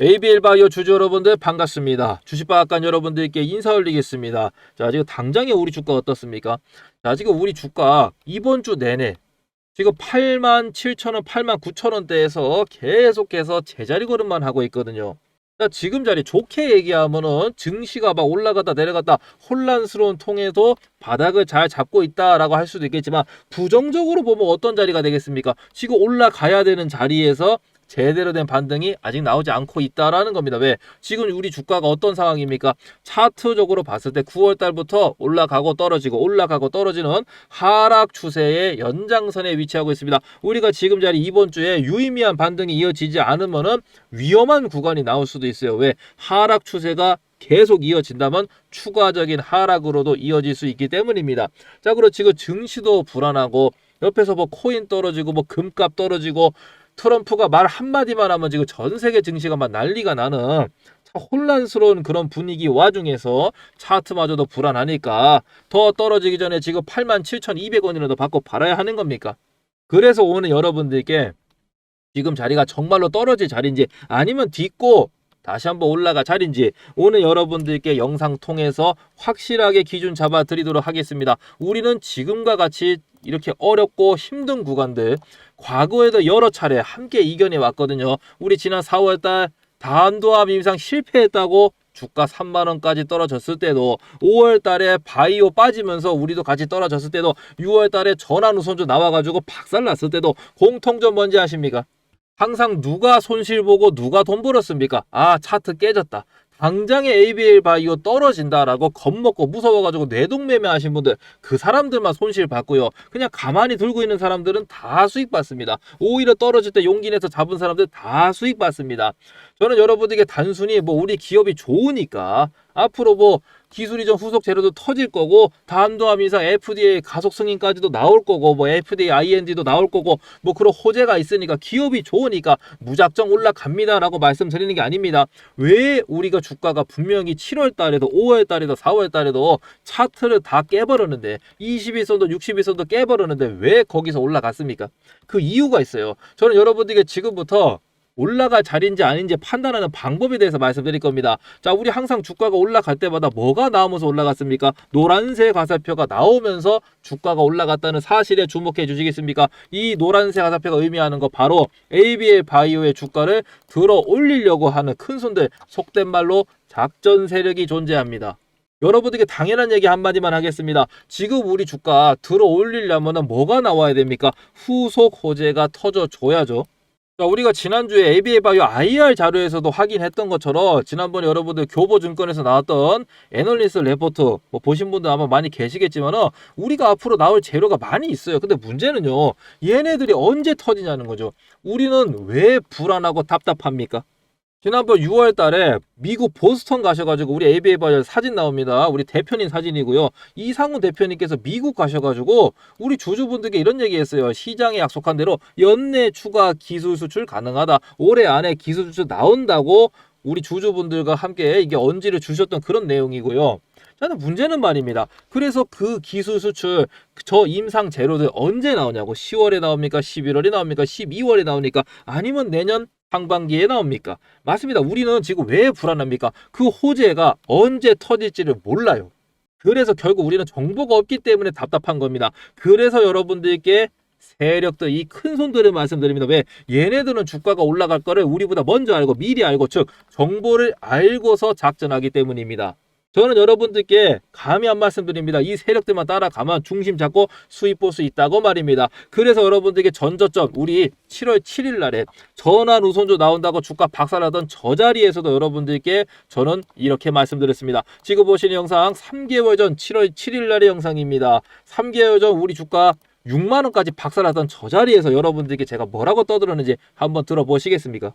ABL 바이오 주주 여러분들 반갑습니다. 주식방앗간 여러분들께 인사 올리겠습니다. 자, 지금 당장의 우리 주가 어떻습니까? 자, 지금 우리 주가 이번 주 내내 지금 8만 7천 원, 8만 9천 원대에서 계속해서 제자리 걸음만 하고 있거든요. 자, 지금 자리 좋게 얘기하면은 증시가 막 올라갔다 내려갔다 혼란스러운 통에도 바닥을 잘 잡고 있다라고 할 수도 있겠지만 부정적으로 보면 어떤 자리가 되겠습니까? 지금 올라가야 되는 자리에서 제대로 된 반등이 아직 나오지 않고 있다라는 겁니다. 왜? 지금 우리 주가가 어떤 상황입니까? 차트적으로 봤을 때 9월 달부터 올라가고 떨어지고 올라가고 떨어지는 하락 추세의 연장선에 위치하고 있습니다. 우리가 지금 자리 이번 주에 유의미한 반등이 이어지지 않으면은 위험한 구간이 나올 수도 있어요. 왜? 하락 추세가 계속 이어진다면 추가적인 하락으로도 이어질 수 있기 때문입니다. 자, 그리고 지금 증시도 불안하고 옆에서 뭐 코인 떨어지고 뭐 금값 떨어지고 트럼프가 말 한마디만 하면 지금 전 세계 증시가 막 난리가 나는 참 혼란스러운 그런 분위기 와중에서 차트마저도 불안하니까 더 떨어지기 전에 지금 87,200원이라도 받고 팔아야 하는 겁니까? 그래서 오늘 여러분들께 지금 자리가 정말로 떨어질 자리인지 아니면 딛고 다시 한번 올라가 자리인지 오늘 여러분들께 영상 통해서 확실하게 기준 잡아 드리도록 하겠습니다. 우리는 지금과 같이 이렇게 어렵고 힘든 구간들 과거에도 여러 차례 함께 이겨내 왔거든요. 우리 지난 4월달 단도합 임상 실패했다고 주가 3만 원까지 떨어졌을 때도 5월 달에 바이오 빠지면서 우리도 같이 떨어졌을 때도 6월 달에 전환우선주 나와가지고 박살났을 때도 공통점 뭔지 아십니까? 항상 누가 손실 보고 누가 돈 벌었습니까? 아 차트 깨졌다. 당장에 ABL 바이오 떨어진다라고 겁먹고 무서워가지고 뇌동매매 하신 분들 그 사람들만 손실 받고요. 그냥 가만히 들고 있는 사람들은 다 수익 받습니다. 오히려 떨어질 때 용기 내서 잡은 사람들 다 수익 받습니다. 저는 여러분들에게 단순히 뭐 우리 기업이 좋으니까 앞으로 뭐 기술 이전 후속 재료도 터질 거고 다음도함 이상 FDA 가속 승인까지도 나올 거고 뭐 FDA IND도 나올 거고 뭐 그런 호재가 있으니까 기업이 좋으니까 무작정 올라갑니다라고 말씀드리는 게 아닙니다. 왜 우리가 주가가 분명히 7월 달에도 5월 달에도 4월 달에도 차트를 다 깨버렸는데 21선도 61선도 깨버렸는데 왜 거기서 올라갔습니까? 그 이유가 있어요. 저는 여러분들에게 지금부터 올라갈 자리인지 아닌지 판단하는 방법에 대해서 말씀드릴 겁니다. 자, 우리 항상 주가가 올라갈 때마다 뭐가 나오면서 올라갔습니까? 노란색 화살표가 나오면서 주가가 올라갔다는 사실에 주목해 주시겠습니까? 이 노란색 화살표가 의미하는 거 바로 ABL 바이오의 주가를 들어 올리려고 하는 큰 손들, 속된 말로 작전 세력이 존재합니다. 여러분들께 당연한 얘기 한마디만 하겠습니다. 지금 우리 주가 들어 올리려면 뭐가 나와야 됩니까? 후속 호재가 터져줘야죠. 자, 우리가 지난주에 ABA 바이오 IR 자료에서도 확인했던 것처럼 지난번에 여러분들 교보증권에서 나왔던 애널리스트 레포트 뭐 보신 분들 아마 많이 계시겠지만은 우리가 앞으로 나올 재료가 많이 있어요. 근데 문제는요. 얘네들이 언제 터지냐는 거죠. 우리는 왜 불안하고 답답합니까? 지난번 6월 달에 미국 보스턴 가셔가지고 우리 ABA 바이오 사진 나옵니다. 우리 대표님 사진이고요. 이상훈 대표님께서 미국 가셔가지고 우리 주주분들께 이런 얘기 했어요. 시장에 약속한 대로 연내 추가 기술 수출 가능하다. 올해 안에 기술 수출 나온다고 우리 주주분들과 함께 이게 언지를 주셨던 그런 내용이고요. 저는 문제는 말입니다. 그래서 그 기술 수출 저 임상 재료들 언제 나오냐고 10월에 나옵니까? 11월에 나옵니까? 12월에 나옵니까? 아니면 내년 상반기에 나옵니까? 맞습니다. 우리는 지금 왜 불안합니까? 그 호재가 언제 터질지를 몰라요. 그래서 결국 우리는 정보가 없기 때문에 답답한 겁니다. 그래서 여러분들께 세력들 이 큰 손들을 말씀드립니다. 왜 얘네들은 주가가 올라갈 거를 우리보다 먼저 알고 미리 알고 즉 정보를 알고서 작전하기 때문입니다. 저는 여러분들께 감히 한 말씀 드립니다. 이 세력들만 따라가면 중심 잡고 수입 볼 수 있다고 말입니다. 그래서 여러분들께 전저점 우리 7월 7일 날에 전환 우선조 나온다고 주가 박살나던 저 자리에서도 여러분들께 저는 이렇게 말씀드렸습니다. 지금 보시는 영상 3개월 전 7월 7일 날의 영상입니다. 3개월 전 우리 주가 6만 원까지 박살났던 저 자리에서 여러분들께 제가 뭐라고 떠들었는지 한번 들어보시겠습니까?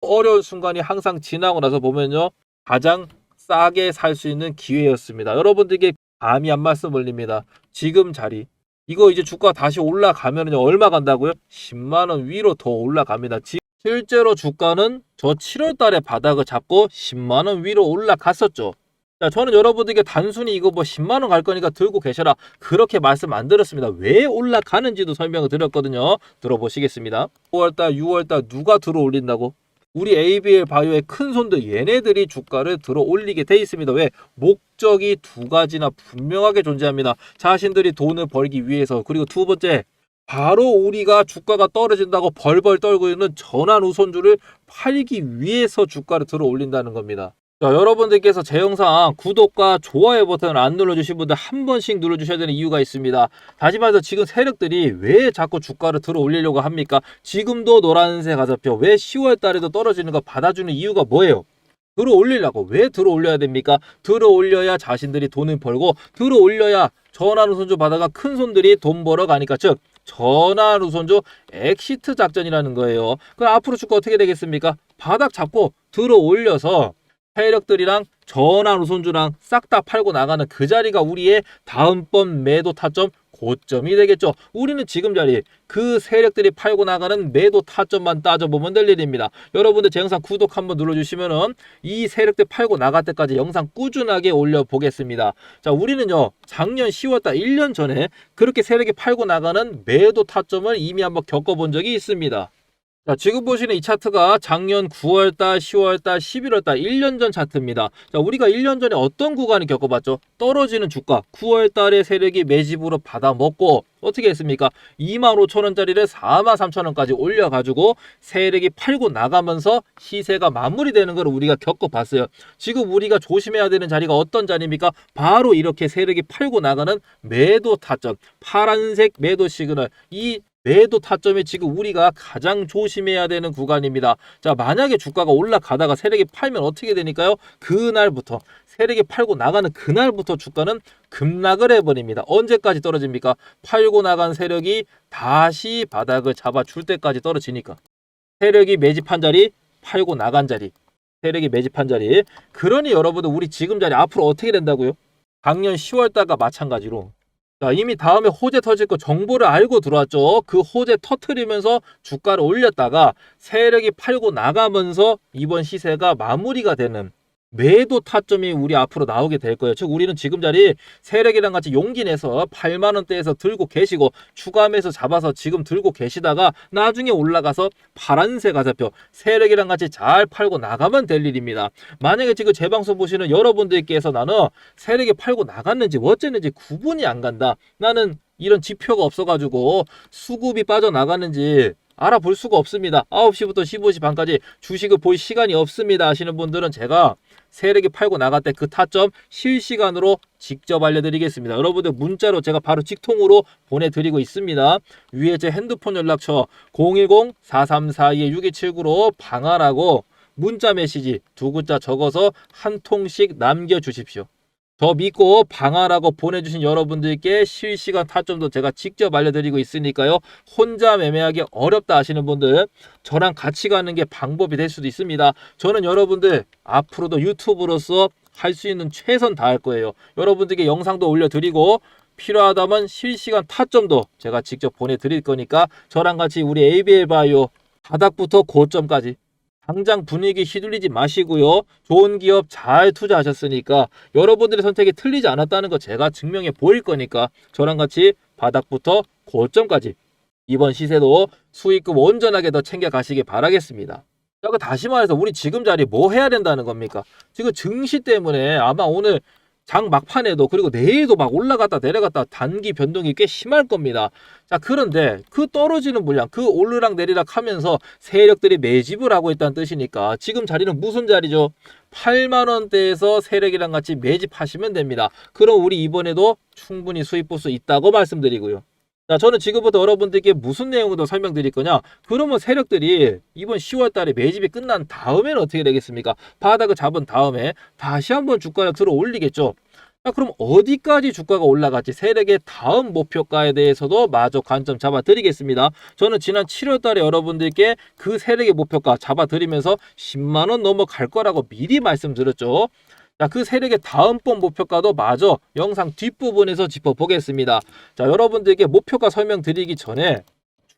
어려운 순간이 항상 지나고 나서 보면요. 가장 싸게 살 수 있는 기회였습니다. 여러분들께 감히 한 말씀 올립니다. 지금 자리. 이거 이제 주가 다시 올라가면 얼마 간다고요? 10만 원 위로 더 올라갑니다. 지- 실제로 주가는 저 7월 달에 바닥을 잡고 10만 원 위로 올라갔었죠. 자, 저는 여러분들께 단순히 이거 뭐 10만 원 갈 거니까 들고 계셔라. 그렇게 말씀 안 드렸습니다. 왜 올라가는지도 설명을 드렸거든요. 들어보시겠습니다. 5월 달, 6월 달 누가 들어 올린다고? 우리 ABL 바이오의 큰 손들 얘네들이 주가를 들어 올리게 돼 있습니다. 왜? 목적이 두 가지나 분명하게 존재합니다. 자신들이 돈을 벌기 위해서 그리고 두 번째 바로 우리가 주가가 떨어진다고 벌벌 떨고 있는 전환 우선주를 팔기 위해서 주가를 들어 올린다는 겁니다. 자, 여러분들께서 제 영상 구독과 좋아요 버튼을 안 눌러주신 분들 한 번씩 눌러주셔야 되는 이유가 있습니다. 다시 말해서 지금 세력들이 왜 자꾸 주가를 들어 올리려고 합니까? 지금도 노란색 가자표 왜 10월 달에도 떨어지는 거 받아주는 이유가 뭐예요? 들어 올리려고 왜 들어 올려야 됩니까? 들어 올려야 자신들이 돈을 벌고 들어 올려야 전환 우선주 받아가 큰 손들이 돈 벌어 가니까 즉 전환 우선주 엑시트 작전이라는 거예요. 그럼 앞으로 주가 어떻게 되겠습니까? 바닥 잡고 들어 올려서 세력들이랑 전환 우선주랑 싹 다 팔고 나가는 그 자리가 우리의 다음번 매도 타점 고점이 되겠죠. 우리는 지금 자리 그 세력들이 팔고 나가는 매도 타점만 따져보면 될 일입니다. 여러분들 제 영상 구독 한번 눌러주시면은 이 세력들 팔고 나갈 때까지 영상 꾸준하게 올려보겠습니다. 자, 우리는요 작년 10월달 1년 전에 그렇게 세력이 팔고 나가는 매도 타점을 이미 한번 겪어본 적이 있습니다. 자, 지금 보시는 이 차트가 작년 9월달, 10월달, 11월달 1년 전 차트입니다. 자, 우리가 1년 전에 어떤 구간을 겪어봤죠? 떨어지는 주가 9월달에 세력이 매집으로 받아먹고 어떻게 했습니까? 25,000원짜리를 43,000원까지 올려가지고 세력이 팔고 나가면서 시세가 마무리되는 걸 우리가 겪어봤어요. 지금 우리가 조심해야 되는 자리가 어떤 자리입니까? 바로 이렇게 세력이 팔고 나가는 매도 타점, 파란색 매도 시그널, 이 매도 타점이 지금 우리가 가장 조심해야 되는 구간입니다. 자, 만약에 주가가 올라가다가 세력이 팔면 어떻게 되니까요? 그날부터 세력이 팔고 나가는 그날부터 주가는 급락을 해버립니다. 언제까지 떨어집니까? 팔고 나간 세력이 다시 바닥을 잡아줄 때까지 떨어지니까. 세력이 매집한 자리, 팔고 나간 자리. 세력이 매집한 자리. 그러니 여러분들 우리 지금 자리 앞으로 어떻게 된다고요? 작년 10월 달과 마찬가지로 자, 이미 다음에 호재 터질 거 정보를 알고 들어왔죠. 그 호재 터트리면서 주가를 올렸다가 세력이 팔고 나가면서 이번 시세가 마무리가 되는 매도 타점이 우리 앞으로 나오게 될 거예요. 즉 우리는 지금 자리 세력이랑 같이 용기 내서 8만 원대에서 들고 계시고 추가하면서 잡아서 지금 들고 계시다가 나중에 올라가서 파란색 가자표 세력이랑 같이 잘 팔고 나가면 될 일입니다. 만약에 지금 제 방송 보시는 여러분들께서 나는 세력이 팔고 나갔는지 어쨌는지 구분이 안 간다. 나는 이런 지표가 없어가지고 수급이 빠져나갔는지 알아볼 수가 없습니다. 9시부터 15시 반까지 주식을 볼 시간이 없습니다 하시는 분들은 제가 세력이 팔고 나갈 때그 타점 실시간으로 직접 알려드리겠습니다. 여러분들 문자로 제가 바로 직통으로 보내드리고 있습니다. 위에 제 핸드폰 연락처 010-4342-6279로 방하라고 문자 메시지 두 글자 적어서 한 통씩 남겨주십시오. 더 믿고 방하라고 보내주신 여러분들께 실시간 타점도 제가 직접 알려드리고 있으니까요. 혼자 매매하기 어렵다 하시는 분들 저랑 같이 가는 게 방법이 될 수도 있습니다. 저는 여러분들 앞으로도 유튜브로서 할 수 있는 최선 다할 거예요. 여러분들께 영상도 올려드리고 필요하다면 실시간 타점도 제가 직접 보내드릴 거니까 저랑 같이 우리 ABL 바이오 바닥부터 고점까지 당장 분위기 휘둘리지 마시고요. 좋은 기업 잘 투자하셨으니까 여러분들의 선택이 틀리지 않았다는 거 제가 증명해 보일 거니까 저랑 같이 바닥부터 고점까지 이번 시세도 수익금 온전하게 더 챙겨 가시기 바라겠습니다. 자, 그 다시 말해서 우리 지금 자리 뭐 해야 된다는 겁니까? 지금 증시 때문에 아마 오늘 장 막판에도 그리고 내일도 막 올라갔다 내려갔다 단기 변동이 꽤 심할 겁니다. 자, 그런데 그 떨어지는 물량, 그 오르락 내리락 하면서 세력들이 매집을 하고 있다는 뜻이니까 지금 자리는 무슨 자리죠? 8만 원대에서 세력이랑 같이 매집하시면 됩니다. 그럼 우리 이번에도 충분히 수익 볼수 있다고 말씀드리고요. 자, 저는 지금부터 여러분들께 무슨 내용을 더 설명드릴 거냐? 그러면 세력들이 이번 10월 달에 매집이 끝난 다음에는 어떻게 되겠습니까? 바닥을 잡은 다음에 다시 한번 주가를 들어 올리겠죠. 자, 그럼 어디까지 주가가 올라갈지 세력의 다음 목표가에 대해서도 마저 관점 잡아 드리겠습니다. 저는 지난 7월 달에 여러분들께 그 세력의 목표가 잡아 드리면서 10만 원 넘어갈 거라고 미리 말씀드렸죠. 자, 그 세력의 다음번 목표가도 마저 영상 뒷부분에서 짚어보겠습니다. 자, 여러분들께 목표가 설명드리기 전에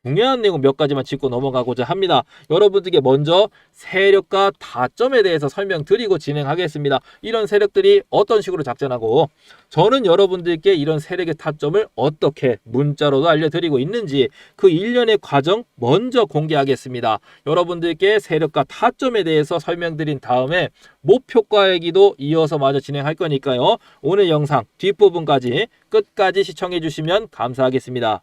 중요한 내용 몇 가지만 짚고 넘어가고자 합니다. 여러분들께 먼저 세력과 다점에 대해서 설명드리고 진행하겠습니다. 이런 세력들이 어떤 식으로 작전하고 저는 여러분들께 이런 세력의 타점을 어떻게 문자로도 알려드리고 있는지 그 일련의 과정 먼저 공개하겠습니다. 여러분들께 세력과 타점에 대해서 설명드린 다음에 목표가 얘기도 이어서 마저 진행할 거니까요. 오늘 영상 뒷부분까지 끝까지 시청해 주시면 감사하겠습니다.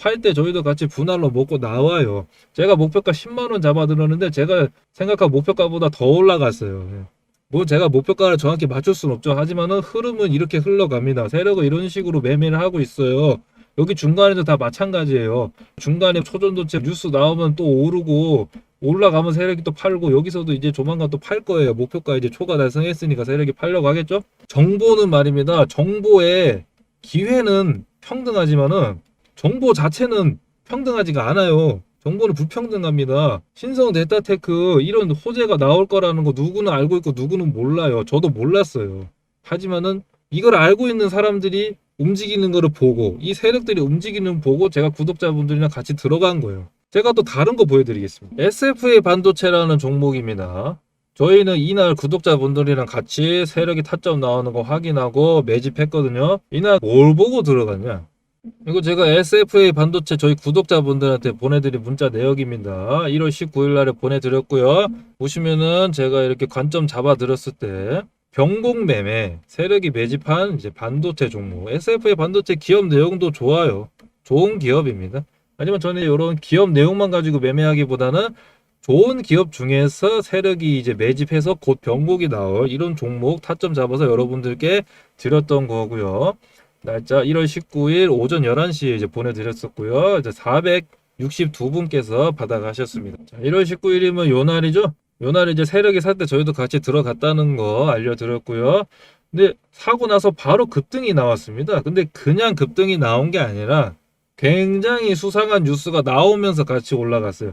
팔 때 저희도 같이 분할로 먹고 나와요. 제가 목표가 10만 원 잡아 들었는데 제가 생각한 목표가보다 더 올라갔어요. 예. 뭐 제가 목표가를 정확히 맞출 수는 없죠. 하지만은 흐름은 이렇게 흘러갑니다. 세력은 이런 식으로 매매를 하고 있어요. 여기 중간에도 다 마찬가지예요. 중간에 초전도체 뉴스 나오면 또 오르고 올라가면 세력이 또 팔고 여기서도 이제 조만간 또 팔 거예요. 목표가 이제 초과 달성했으니까 세력이 팔려고 하겠죠. 정보는 말입니다. 정보의 기회는 평등하지만은 정보 자체는 평등하지가 않아요. 정보는 불평등합니다. 신성 데이터테크 이런 호재가 나올 거라는 거 누구는 알고 있고 누구는 몰라요. 저도 몰랐어요. 하지만은 이걸 알고 있는 사람들이 움직이는 거를 보고 이 세력들이 움직이는 거 보고 제가 구독자분들이랑 같이 들어간 거예요. 제가 또 다른 거 보여드리겠습니다. SFA 반도체라는 종목입니다. 저희는 이날 구독자분들이랑 같이 세력이 타점 나오는 거 확인하고 매집했거든요. 이날 뭘 보고 들어갔냐? 이거 제가 SFA 반도체 저희 구독자분들한테 보내드린 문자 내역입니다. 1월 19일 날에 보내드렸고요. 보시면은 제가 이렇게 관점 잡아드렸을 때 병공 매매 세력이 매집한 이제 반도체 종목 SFA 반도체 기업 내용도 좋아요. 좋은 기업입니다. 하지만 저는 이런 기업 내용만 가지고 매매하기보다는 좋은 기업 중에서 세력이 이제 매집해서 곧 병목이 나올 이런 종목 타점 잡아서 여러분들께 드렸던 거고요. 날짜 1월 19일 오전 11시에 이제 보내드렸었고요. 이제 462분께서 받아가셨습니다. 자, 1월 19일이면 요 날이죠? 요 날에 이제 세력이 살 때 저희도 같이 들어갔다는 거 알려드렸고요. 근데 사고 나서 바로 급등이 나왔습니다. 근데 그냥 급등이 나온 게 아니라 굉장히 수상한 뉴스가 나오면서 같이 올라갔어요.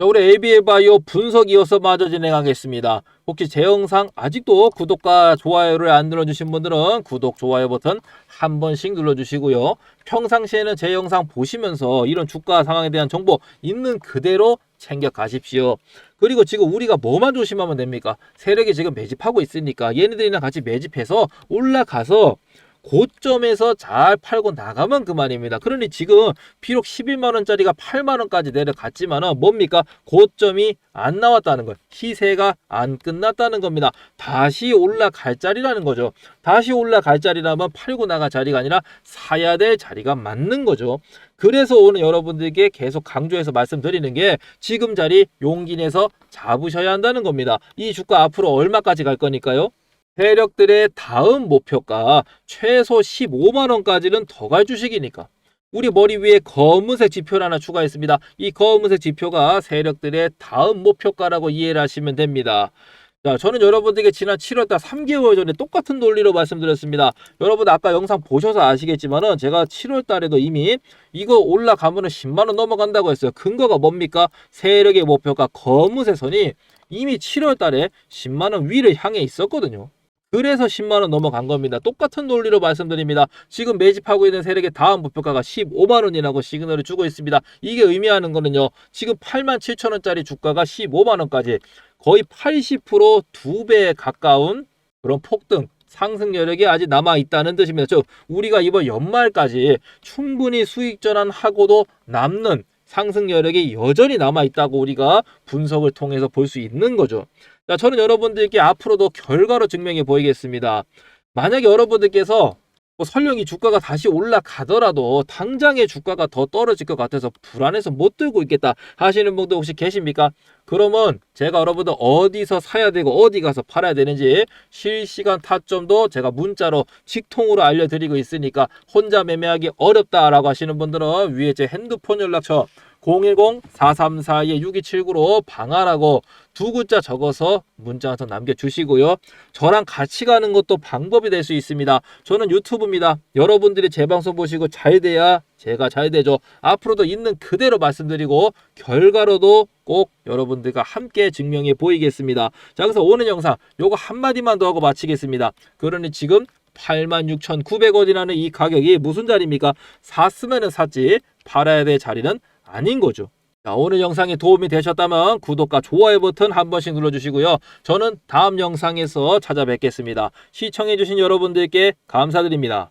자, 우리 ABA 바이오 분석 이어서 마저 진행하겠습니다. 혹시 제 영상 아직도 구독과 좋아요를 안 눌러주신 분들은 구독, 좋아요 버튼 한 번씩 눌러주시고요. 평상시에는 제 영상 보시면서 이런 주가 상황에 대한 정보 있는 그대로 챙겨 가십시오. 그리고 지금 우리가 뭐만 조심하면 됩니까? 세력이 지금 매집하고 있으니까 얘네들이랑 같이 매집해서 올라가서 고점에서 잘 팔고 나가면 그만입니다. 그러니 지금 비록 11만 원짜리가 8만 원까지 내려갔지만은 뭡니까? 고점이 안 나왔다는 거. 시세가 안 끝났다는 겁니다. 다시 올라갈 자리라는 거죠. 다시 올라갈 자리라면 팔고 나갈 자리가 아니라 사야 될 자리가 맞는 거죠. 그래서 오늘 여러분들께 계속 강조해서 말씀드리는 게 지금 자리 용기 내서 잡으셔야 한다는 겁니다. 이 주가 앞으로 얼마까지 갈 거니까요? 세력들의 다음 목표가 최소 15만 원까지는 더 갈 주식이니까 우리 머리 위에 검은색 지표를 하나 추가했습니다. 이 검은색 지표가 세력들의 다음 목표가라고 이해를 하시면 됩니다. 자, 저는 여러분들에게 지난 7월달 3개월 전에 똑같은 논리로 말씀드렸습니다. 여러분 아까 영상 보셔서 아시겠지만은 제가 7월달에도 이미 이거 올라가면은 10만 원 넘어간다고 했어요. 근거가 뭡니까? 세력의 목표가 검은색 선이 이미 7월달에 10만 원 위를 향해 있었거든요. 그래서 10만 원 넘어간 겁니다. 똑같은 논리로 말씀드립니다. 지금 매집하고 있는 세력의 다음 목표가가 15만 원이라고 시그널을 주고 있습니다. 이게 의미하는 거는요. 지금 8만 7천 원짜리 주가가 15만 원까지 거의 80%두 배에 가까운 그런 폭등 상승 여력이 아직 남아 있다는 뜻입니다. 즉 우리가 이번 연말까지 충분히 수익 전환하고도 남는 상승 여력이 여전히 남아 있다고 우리가 분석을 통해서 볼 수 있는 거죠. 자, 저는 여러분들께 앞으로도 결과로 증명해 보이겠습니다. 만약에 여러분들께서 뭐 설령 이 주가가 다시 올라가더라도 당장의 주가가 더 떨어질 것 같아서 불안해서 못 들고 있겠다 하시는 분들 혹시 계십니까? 그러면 제가 여러분들 어디서 사야 되고 어디 가서 팔아야 되는지 실시간 타점도 제가 문자로 직통으로 알려드리고 있으니까 혼자 매매하기 어렵다라고 하시는 분들은 위에 제 핸드폰 연락처 010-4342-6279로 방하라고 두 글자 적어서 문자 한통 남겨주시고요. 저랑 같이 가는 것도 방법이 될 수 있습니다. 저는 유튜브입니다. 여러분들이 제 방송 보시고 잘 돼야 제가 잘 되죠. 앞으로도 있는 그대로 말씀드리고 결과로도 꼭 여러분들과 함께 증명해 보이겠습니다. 자, 그래서 오늘 영상 요거 한마디만 더 하고 마치겠습니다. 그러니 지금 86,900원이라는 이 가격이 무슨 자리입니까? 샀으면은 샀지 팔아야 될 자리는 아닌 거죠. 자, 오늘 영상이 도움이 되셨다면 구독과 좋아요 버튼 한 번씩 눌러주시고요. 저는 다음 영상에서 찾아뵙겠습니다. 시청해주신 여러분들께 감사드립니다.